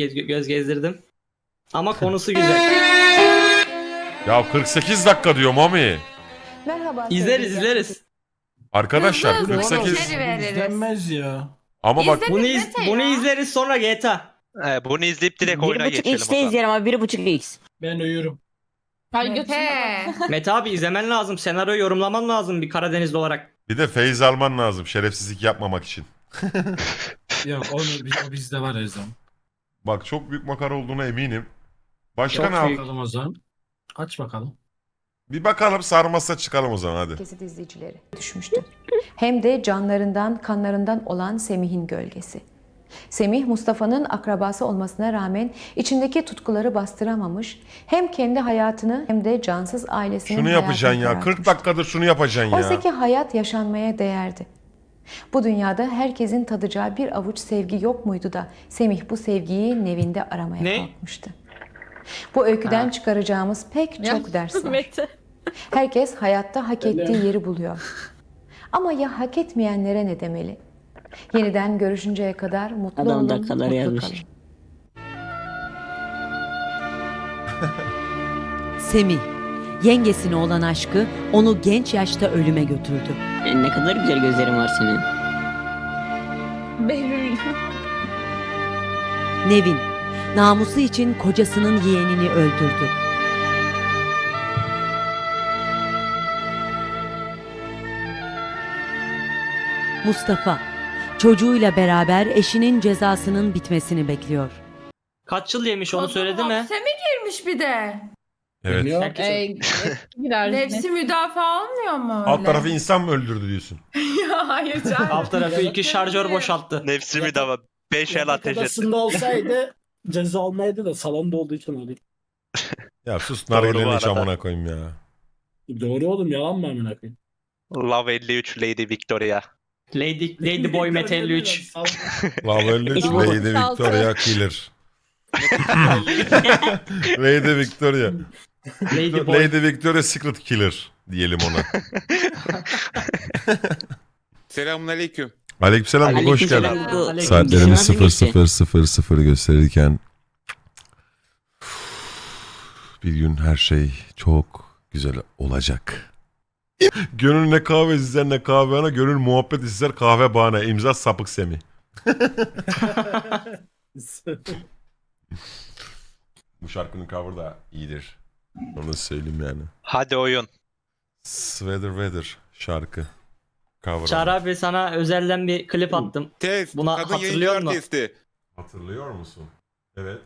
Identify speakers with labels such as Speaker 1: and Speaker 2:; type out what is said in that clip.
Speaker 1: gez- göz gezdirdim. Ama konusu güzel.
Speaker 2: Ya 48 dakika diyor Mami.
Speaker 3: Merhaba.
Speaker 1: İzleriz
Speaker 3: sevgili
Speaker 1: izleriz.
Speaker 2: Arkadaşlar
Speaker 4: Hızlı hızlı
Speaker 2: 48
Speaker 4: içeri veririz.
Speaker 5: İzlenmez ya.
Speaker 2: ama bak
Speaker 4: İzle-
Speaker 1: Bunu iz,
Speaker 4: Mete
Speaker 1: bunu
Speaker 4: ya.
Speaker 1: izleriz sonra GTA.
Speaker 6: Ee, bunu izleyip direkt oyuna
Speaker 7: 1.5
Speaker 6: geçelim o
Speaker 7: X'te
Speaker 6: zaman.
Speaker 7: izleyelim ama 1.5 X.
Speaker 5: Ben uyurum.
Speaker 4: Mete.
Speaker 1: Mete abi izlemen lazım. Senaryo yorumlaman lazım bir Karadenizli olarak.
Speaker 2: bir de feyiz alman lazım şerefsizlik yapmamak için.
Speaker 5: Yok onu o bizde var her zaman.
Speaker 2: Bak çok büyük makara olduğuna eminim. Başka
Speaker 1: Çok
Speaker 2: ne yap?
Speaker 1: büyük.
Speaker 5: Bakalım o zaman. Aç bakalım.
Speaker 2: Bir bakalım sarmazsa çıkalım o zaman hadi.
Speaker 3: Kesit izleyicileri düşmüştü. Hem de canlarından, kanlarından olan Semih'in gölgesi. Semih, Mustafa'nın akrabası olmasına rağmen içindeki tutkuları bastıramamış, hem kendi hayatını hem de cansız ailesinin
Speaker 2: Şunu yapacaksın
Speaker 3: hayatını
Speaker 2: ya. 40
Speaker 3: karartmış.
Speaker 2: dakikadır şunu yapacaksın
Speaker 3: Oysa
Speaker 2: ya.
Speaker 3: ki hayat yaşanmaya değerdi. Bu dünyada herkesin tadacağı bir avuç sevgi yok muydu da Semih bu sevgiyi Nevin'de aramaya
Speaker 1: Ne?
Speaker 3: kalkmıştı. Bu öyküden çıkaracağımız pek çok ders var. Herkes hayatta hak ettiği yeri buluyor. Ama ya hak etmeyenlere ne demeli? Yeniden görüşünceye kadar mutlu
Speaker 7: Adam
Speaker 3: olun,
Speaker 7: dakikaları
Speaker 3: mutlu
Speaker 7: yazmış.
Speaker 3: kalın.
Speaker 8: Semih, yengesine olan aşkı onu genç yaşta ölüme götürdü.
Speaker 7: E, ne kadar güzel gözlerin var senin.
Speaker 4: Behlül.
Speaker 8: Nevin, namusu için kocasının yeğenini öldürdü. Mustafa, çocuğuyla beraber eşinin cezasının bitmesini bekliyor.
Speaker 1: Kaç yıl yemiş onu söyledi mi?
Speaker 4: Hapse mi girmiş bir de?
Speaker 2: Evet.
Speaker 1: Herkes-
Speaker 4: Nefsi müdafaa olmuyor mu öyle?
Speaker 2: Alt tarafı insan mı öldürdü diyorsun?
Speaker 4: ya hayır canım.
Speaker 1: Alt tarafı iki şarjör boşalttı.
Speaker 6: Nefsi bir dava. 5 el ateş etti.
Speaker 5: Odasında olsaydı ceza almaydı da salonda olduğu için alayım.
Speaker 2: Ya sus
Speaker 6: Doğru bu
Speaker 2: nargilenin
Speaker 6: arada.
Speaker 2: amına koyayım ya.
Speaker 5: Doğru oğlum yalan mı amına koyayım?
Speaker 6: Love 53 Lady Victoria.
Speaker 1: Lady, Lady Boy Met 53.
Speaker 2: Love 53
Speaker 7: Bu-
Speaker 2: Lady Victoria Killer. Lady Victoria.
Speaker 1: Lady Boy.
Speaker 2: Lady Victoria Secret Killer diyelim ona.
Speaker 9: Selamünaleyküm.
Speaker 2: Aleykümselam Gugu, hoş
Speaker 7: Aleykümselam
Speaker 2: geldin.
Speaker 1: Aleyküm.
Speaker 2: Saatlerimiz
Speaker 7: Nasıl geçti?
Speaker 2: 00.00 gösterirken bir gün her şey çok güzel olacak. Gönül ne kahve izler ne kahve ana, gönül muhabbet izler kahve bahane. İmza sapık semi. Bu şarkının cover da iyidir. Onu söyleyeyim yani.
Speaker 6: Hadi oyun.
Speaker 2: Sweater Weather şarkı. Cover.
Speaker 1: Çağrı abi sana özelden bir klip attım.
Speaker 9: Test.
Speaker 1: Buna
Speaker 9: kadın
Speaker 1: hatırlıyor musun?
Speaker 2: Hatırlıyor musun? Evet.